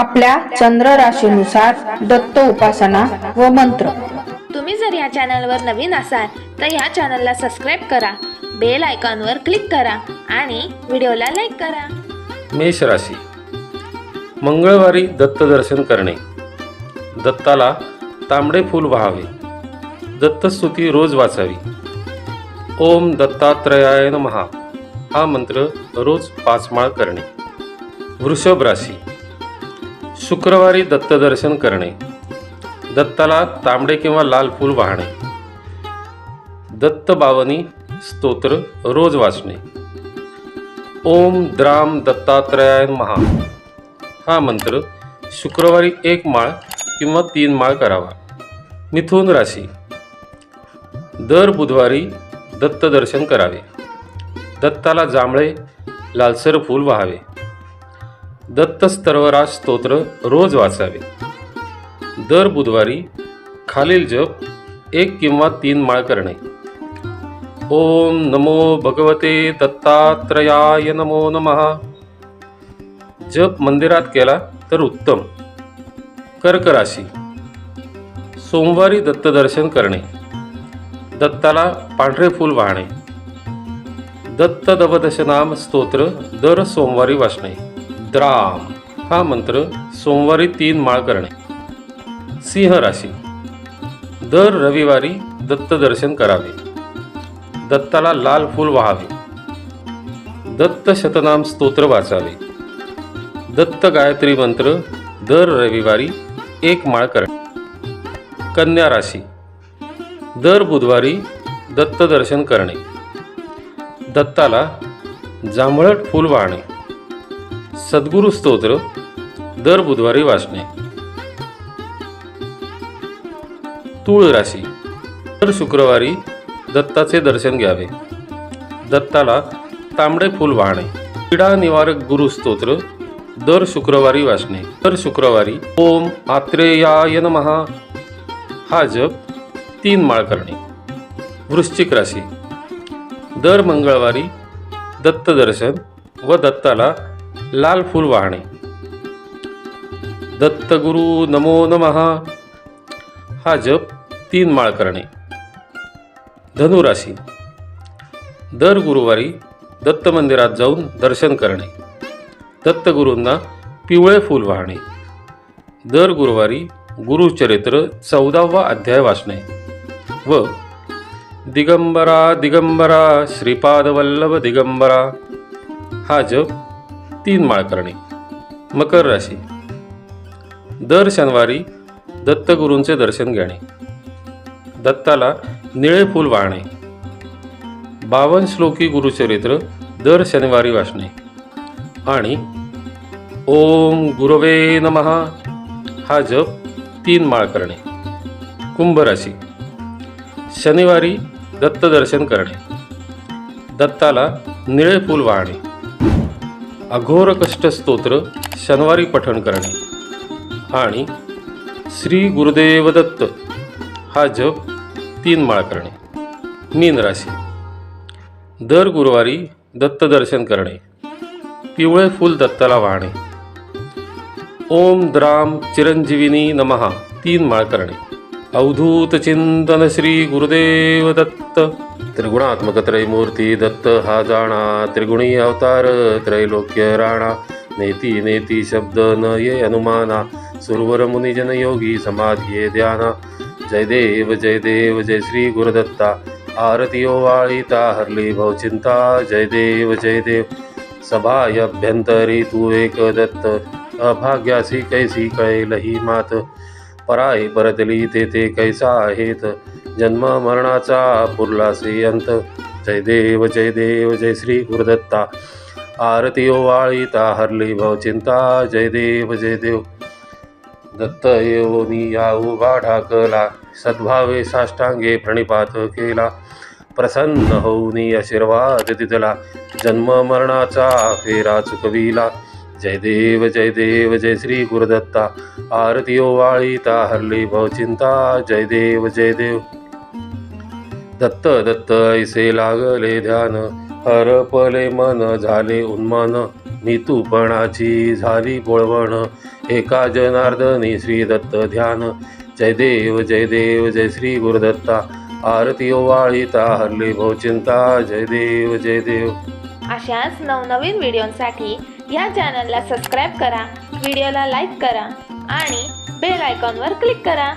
आपल्या चंद्र राशीनुसार दत्त उपासना व मंत्र. तुम्ही जर या चॅनलवर नवीन असाल तर ह्या चॅनलला सबस्क्राईब करा बेल आयकॉनवर क्लिक करा आणि व्हिडिओला लाईक करा. मेष राशी. मंगळवारी दत्तदर्शन करणे. दत्ताला तांबडे फूल व्हावे. दत्तस्तुती रोज वाचावी. ओम दत्तात्रयाय नमहा हा मंत्र रोज पाच माळ करणे. वृषभ राशी. शुक्रवारी दत्तदर्शन करणे दत्ताला तांबडे किंवा लाल फूल वाहणे. दत्तबावनी स्तोत्र रोज वाचणे. ओम द्राम दत्तात्रयाय महा. हा मंत्र शुक्रवारी एक माळ किंवा तीन माळ करावा. मिथुन राशी. दर बुधवारी दत्तदर्शन करावे. दत्ताला जांभळे लालसर फूल व्हावे. दत्त स्तर्वराज स्तोत्र रोज वाचावे. दर बुधवारी खालील जप एक किंवा तीन माळ करणे. ओम नमो भगवते दत्तात्रयाय नमो नमः. जप मंदिरात केला तर उत्तम. कर्क राशी. सोमवारी दत्तदर्शन करणे. दत्ताला पांढरे फूल वाहणे. दत्त दवदशनाम स्तोत्र दर सोमवारी वाचणे. द्राम हा मंत्र सोमवारी तीन माळ करणे. सिंह राशी. दर रविवारी दत्तदर्शन करावे. दत्ताला लाल फूल व्हावे. दत्त शतनाम स्तोत्र वाचावे. दत्त गायत्री मंत्र दर रविवारी एक माळ करणे. कन्या राशी. दर बुधवारी दत्तदर्शन करणे. दत्ताला जांभळट फूल वाहणे. सद्गुरू स्तोत्र दर बुधवारी वाचणे. तूळ राशी. दर शुक्रवारी दत्ताचे दर्शन घ्यावे. दत्ताला तांबडे फूल वाहणे. क्रीडा निवारक गुरु स्तोत्र दर शुक्रवारी वाचणे. दर शुक्रवारी ओम आत्रेयाय नमहा हा जप तीन माळ करणे. वृश्चिक राशी. दर मंगळवारी दत्तदर्शन व दत्ताला लाल फूल वाहणे. दत्तगुरु नमो नमहा हा जप तीन माळ करणे. धनुराशी. दर गुरुवारी दत्त मंदिरात जाऊन दर्शन करणे. दत्तगुरूंना पिवळे फूल वाहणे. दर गुरुवारी गुरुचरित्र चौदावा अध्याय वाचणे. व दिगंबरा दिगंबरा श्रीपादवल्लभ दिगंबरा. हा जप तीन माळ करणे. मकर राशी. दर शनिवारी दत्तगुरूंचे दर्शन घेणे. दत्ताला निळे फूल वाहणे. बावन श्लोकी गुरुचरित्र दर शनिवारी वाचणे. आणि ओम गुरवे नमहा हा जप तीन माळ करणे. कुंभ राशी. शनिवारी दत्तदर्शन करणे. दत्ताला निळे फूल वाहणे. अघोर कष्ट स्तोत्र शनिवारी पठण करणे. आणि श्री गुरुदेव दत्त हा जप तीन माळ करणे. मीन राशी. दर गुरुवारी दत्तदर्शन करणे. पिवळे फूल दत्ताला वाहणे. ओम द्राम चिरंजीविनी नमहा तीन माळ करणे. अवधूत चिंतन श्री गुरुदेव दत्त त्रिगुणात्मक त्रयमूर्ती दत्त हा जाणा। त्रिगुणी अवतार त्रैलोक्य राणा नेती नेती शब्द न ये अनुमाना। सुरवर मुनिजन योगी समाधिये ध्याना। जय देव जय देव जय श्री गुरुदत्ता आरती ओवाळीता हरली भवचिंता जय देव जय देव। सभाय अभ्यंतरी तू एक दत्त। अभाग्यासी कैसी कळेलही मात। पराई परतली ते ते कैसा आहेत जन्म मरणाचा पुरला अंत जय देव जय देव जय श्री गुरुदत्ता. आरती ओवाळीता हरली भवचिंता जय देव जय देव. दत्त येऊनी या उभा ढाकला. सद्भावे साष्टांगे प्रणिपात केला. प्रसन्न होऊनी आशीर्वाद दिला जन्म मरणाचा फेरा चुकविला. जय देव जय देव जय श्री गुरुदत्ता। आरती ओवाळीता हरली भवचिंता जय देव जय देव। दत्त दत्त ऐसे लागले ध्यान हरपले मन झाले उन्मान। नितूपणाची झाली बोळवण एका जनार्दनी श्री दत्त ध्यान। जय देव जय देव जय श्री गुरुदत्ता। आरती ओवाळीता हरली भवचिंता जय देव जय देव। अशाच नवनवीन व्हिडिओंसाठी या चॅनलला सबस्क्राईब करा व्हिडिओला लाईक करा आणि बेल आयकॉनवर क्लिक करा.